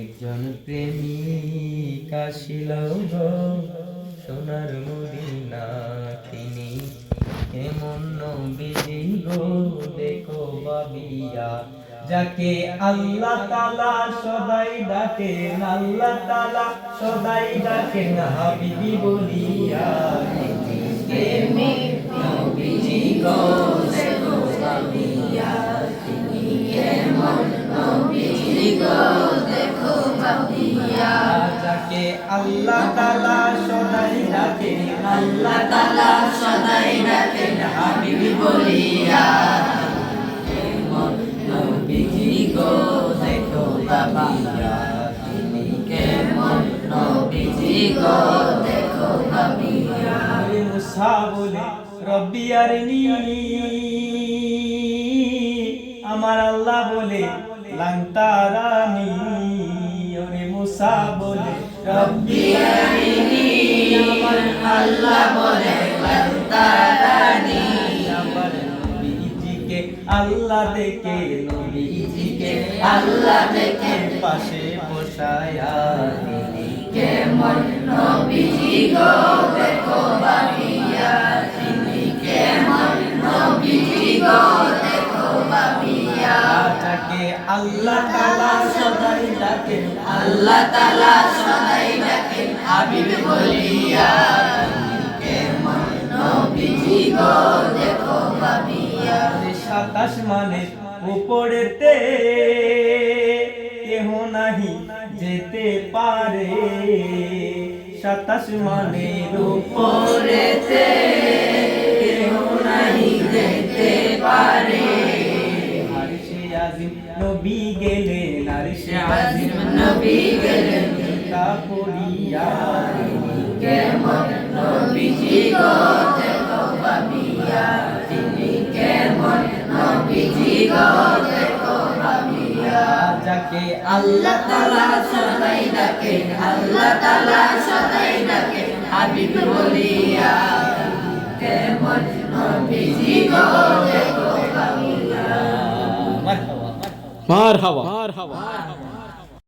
একজন প্রেমিক গো, সোনার মদিনা তিনি। এমন দেখো বাবিয়া, যাকে আল্লাহ তালা সদাই ডাকেন, আল্লাহ তালা সদাই ডাকেন হাবিবি বলিয়া। প্রেমিক আল্লাহ তালা সদাই ডাকেন, আল্লাহ তালা সদাই ডাকেন, হাবিবি বলিয়া। নবীজি গো, দেখো বাবিয়া তিনি কেমন নবীজি গো, দেখো বাবিয়া। মুসা বলে আমার আল্লাহ বলে, লাংতারানি। ওরে মুসা বলে রব্বি আরনি আমার আল্লাহ বলে লাংতারানি আমার নবীজিকে আল্লাহ দেখে নবীজিকে আল্লাহ দেখে পাশে বসায়া তিনি কেমন নবীজি গো দেখো বাবিয়া তিনি কেমন নবীজি গো দেখো বাবিয়া আল্লাহ তাআলা সদাই ডাকেন আল্লাহ তাআলা সদাই ডাকেন, হাবিব বলিয়া কেমন নবীজি গো, দেখো সাতাশ মানে উপরেতে কেহ নাহি যেতে পারে। সাতাশ মানে উপরেতে নবী গেলেন আরশে আজিম নবী গেলেন তা পড়িয়া কেমন নবীজি গো দেখো বাবিয়া তিনি কেমন নবীজি গো দেখো বাবিয়া যাকে আল্লাহ তাআলা সদাই ডাকে আল্লাহ তাআলা সদাই ডাকে হাবিব বলিয়া। কেমন নবীজি গো মার হাওয়া